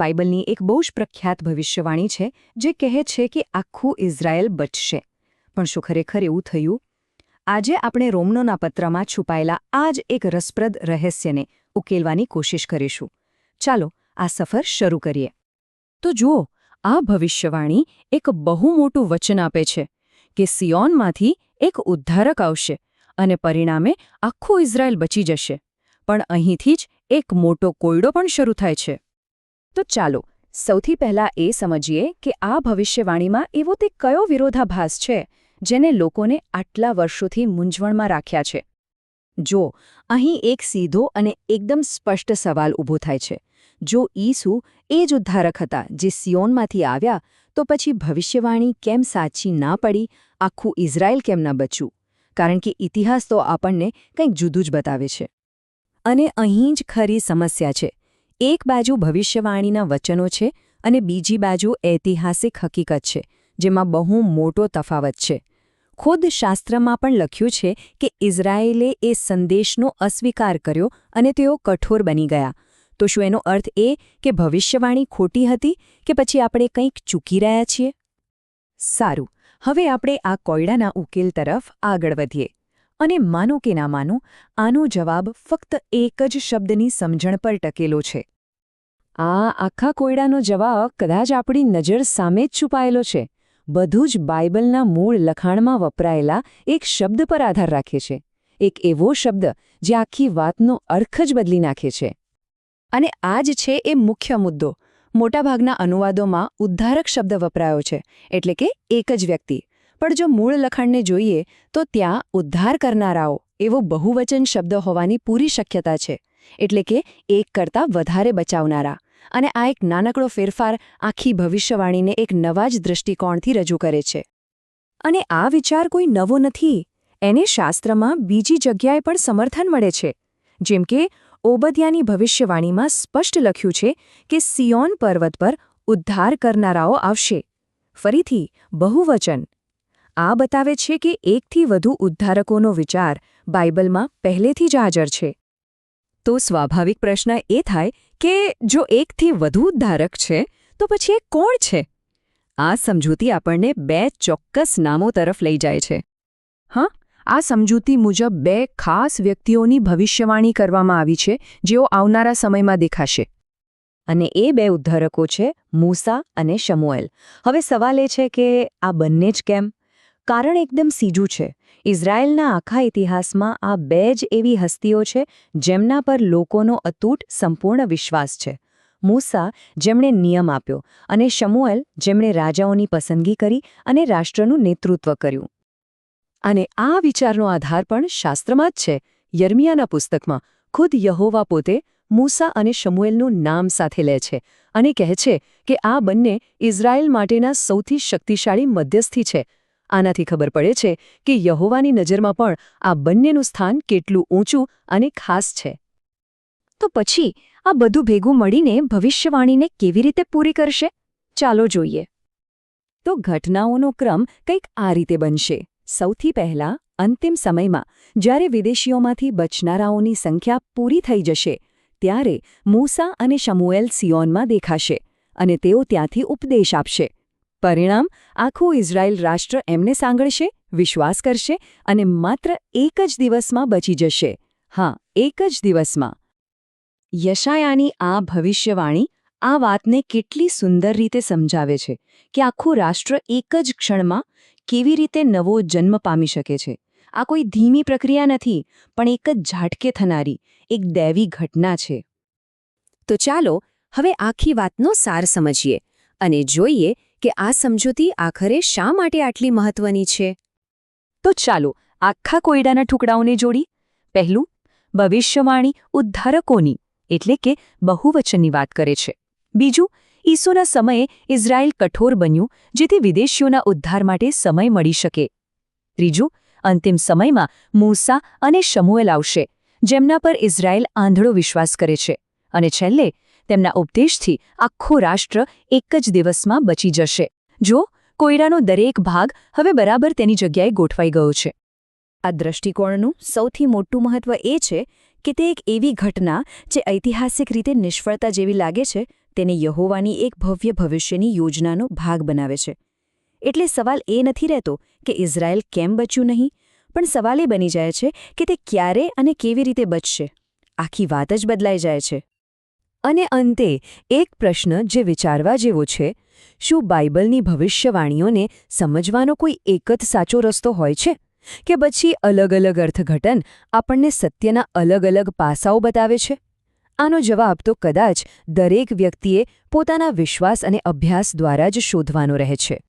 બાઇબલની એક બહુ જ પ્રખ્યાત ભવિષ્યવાણી છે, જે કહે છે કે આખું ઇઝરાયલ બચશે. પણ શું ખરેખર એવું થયું? આજે આપણે રોમનોના પત્રમાં છુપાયેલા આ જ એક રસપ્રદ રહસ્યને ઉકેલવાની કોશિશ કરીશું. ચાલો, આ સફર શરૂ કરીએ. તો જુઓ, આ ભવિષ્યવાણી એક બહુ મોટું વચન આપે છે કે સિયોનમાંથી એક ઉદ્ધારક આવશે અને પરિણામે આખું ઇઝરાયલ બચી જશે. પણ અહીંથી જ એક મોટો કોયડો પણ શરૂ થાય છે. તો ચાલો, સૌથી પહેલા એ સમજીએ કે આ ભવિષ્યવાણીમાં એવો તે કયો વિરોધાભાસ છે, જેને લોકોને આટલા વર્ષોથી મૂંઝવણમાં રાખ્યા છે? જો, અહીં એક સીધો અને એકદમ સ્પષ્ટ સવાલ ઊભો થાય છે. જો ઈસુ એ જ ઉદ્ધારક હતા જે સિયોનમાંથી આવ્યા, તો પછી ભવિષ્યવાણી કેમ સાચી ના પડી, આખું ઇઝરાયલ કેમ ન બચ્યું? કારણ કે ઇતિહાસ તો આપણને કંઈક જુદું જ બતાવે છે. અને અહીં જ ખરી સમસ્યા છે. એક બાજુ ભવિષ્યવાણીના વચનો છે અને બીજી બાજુ ઐતિહાસિક હકીકત છે, જેમાં બહુ મોટો તફાવત છે. ખુદ શાસ્ત્રમાં પણ લખ્યું છે કે ઇઝરાયેલે એ સંદેશનો અસ્વીકાર કર્યો અને તેઓ કઠોર બની ગયા. તો શું એનો અર્થ એ કે ભવિષ્યવાણી ખોટી હતી કે પછી આપણે કંઈક ચૂકી રહ્યા છીએ? સારું, હવે આપણે આ કોયડાના ઉકેલ તરફ આગળ વધીએ. અને માનો કે ના માનો, આનો જવાબ ફક્ત એક જ શબ્દની સમજણ પર ટકેલો છે. આ આખા કોયડાનો જવાબ કદાચ આપણી નજર સામે જ છુપાયેલો છે. બધું જ બાઇબલના મૂળ લખાણમાં વપરાયેલા એક શબ્દ પર આધાર રાખે છે. એક એવો શબ્દ જે આખી વાતનો અર્થ જ બદલી નાખે છે. અને આ જ છે એ મુખ્ય મુદ્દો. મોટાભાગના અનુવાદોમાં ઉદ્ધારક શબ્દ વપરાયો છે, એટલે કે એક જ વ્યક્તિ. પણ જો મૂળ લખાણને જોઈએ, તો ત્યાં ઉદ્ધાર કરનારાઓ એવો બહુવચન શબ્દ હોવાની પૂરી શક્યતા છે. એટલે કે એક કરતાં વધારે બચાવનારા. અને આ એક નાનકડો ફેરફાર આખી ભવિષ્યવાણીને એક નવા જ દૃષ્ટિકોણથી રજૂ કરે છે. અને આ વિચાર કોઈ નવો નથી. એને શાસ્ત્રમાં બીજી જગ્યાએ પણ સમર્થન મળે છે. જેમ કે ઓબદિયાની ભવિષ્યવાણીમાં સ્પષ્ટ લખ્યું છે કે સિયોન પર્વત પર ઉદ્ધાર કરનારાઓ આવશે. ફરીથી બહુવચન. આ બતાવે છે કે એકથી વધુ ઉદ્ધારકોનો વિચાર બાઇબલમાં પહેલેથી જ હાજર છે. તો સ્વાભાવિક પ્રશ્ન એ થાય કે જો એકથી વધુ ઉદ્ધારક છે, તો પછી એ કોણ છે? આ સમજૂતી આપણને બે ચોક્કસ નામો તરફ લઈ જાય છે. હા, આ સમજૂતી મુજબ બે ખાસ વ્યક્તિઓની ભવિષ્યવાણી કરવામાં આવી છે, જેઓ આવનારા સમયમાં દેખાશે. અને એ બે ઉદ્ધારકો છે, મૂસા અને શમુએલ. હવે સવાલ એ છે કે આ બંને જ કેમ? કારણ એકદમ સીજું છે. ઇઝરાયેલના આખા ઇતિહાસમાં આ બે જ એવી હસ્તીઓ છે, જેમના પર લોકોનો અતૂટ સંપૂર્ણ વિશ્વાસ છે. મૂસા જેમણે નિયમ આપ્યો અને શમુએલ જેમણે રાજાઓની પસંદગી કરી અને રાષ્ટ્રનું નેતૃત્વ કર્યું. અને આ વિચારનો આધાર પણ શાસ્ત્રમાં જ છે. યર્મિયાના પુસ્તકમાં, ખુદ યહોવા પોતે મૂસા અને શમુએલનું નામ સાથે લે છે અને કહે છે કે આ બંને ઇઝરાયલ માટેના સૌથી શક્તિશાળી મધ્યસ્થી છે. આનાથી ખબર પડે છે કે યહોવાની નજરમાં પણ આ બંનેનું સ્થાન કેટલું ઊંચું અને ખાસ છે. તો પછી આ બધું ભેગું મળીને ભવિષ્યવાણીને કેવી રીતે પૂરી કરશે? ચાલો જોઈએ. તો ઘટનાઓનો ક્રમ કંઈક આ રીતે બનશે. સૌથી પહેલા અંતિમ સમયમાં, જ્યારે વિદેશીઓમાંથી બચનારાઓની સંખ્યા પૂરી થઈ જશે, ત્યારે મૂસા અને શમુએલ સિયોનમાં દેખાશે અને તેઓ ત્યાંથી ઉપદેશ આપશે. પરિણામ આખું ઇઝરાયલ રાષ્ટ્ર એમને સાંગળશે, વિશ્વાસ કરશે અને માત્ર એક જ દિવસમાં બચી જશે. હા, એક જ દિવસમાં. યશાયાની આ ભવિષ્યવાણી આ વાતને કેટલી સુંદર રીતે સમજાવે છે કે આખું રાષ્ટ્ર એક જ ક્ષણમાં કેવી રીતે નવો જન્મ પામી શકે છે. આ કોઈ ધીમી પ્રક્રિયા નથી, પણ એક જ ઝાટકે થનારી એક દૈવી ઘટના છે. તો ચાલો હવે આખી વાતનો સાર સમજીએ અને જોઈએ કે આ સમજૂતી આખરે શા માટે આટલી મહત્વની છે? તો ચાલો આખા કોયડાના ટુકડાઓને જોડી. પહેલું, ભવિષ્યવાણી ઉદ્ધારકોની, એટલે કે બહુવચનની વાત કરે છે. બીજું, ઈસોના સમયે ઇઝરાયલ કઠોર બન્યું, જેથી વિદેશીઓના ઉદ્ધાર માટે સમય મળી શકે. ત્રીજું, અંતિમ સમયમાં મૂસા અને શમુએલ આવશે, જેમના પર ઇઝરાયેલ આંધળો વિશ્વાસ કરે છે. અને છેલ્લે તેમના ઉપદેશથી આખું રાષ્ટ્ર એક જ દિવસમાં બચી જશે. જો, કોયરાનો દરેક ભાગ હવે બરાબર તેની જગ્યાએ ગોઠવાઈ ગયો છે. આ દ્રષ્ટિકોણનું સૌથી મોટું મહત્વ એ છે કે તે એક એવી ઘટના જે ઐતિહાસિક રીતે નિષ્ફળતા જેવી લાગે છે, તેને યહોવાની એક ભવ્ય ભવિષ્યની યોજનાનો ભાગ બનાવે છે. એટલે સવાલ એ નથી રહેતો કે ઇઝરાયલ કેમ બચ્યું નહીં, પણ સવાલ એ બની જાય છે કે તે ક્યારે અને કેવી રીતે બચશે. આખી વાત જ બદલાઈ જાય છે. અને અંતે એક પ્રશ્ન જે વિચારવા જેવો છે, શું બાઇબલની ભવિષ્યવાણીઓને સમજવાનો કોઈ એક જ સાચો રસ્તો હોય છે? કે પછી અલગ અલગ અર્થઘટન આપણને સત્યના અલગ અલગ પાસાઓ બતાવે છે? આનો જવાબ તો કદાચ દરેક વ્યક્તિએ પોતાના વિશ્વાસ અને અભ્યાસ દ્વારા જ શોધવાનો રહે છે.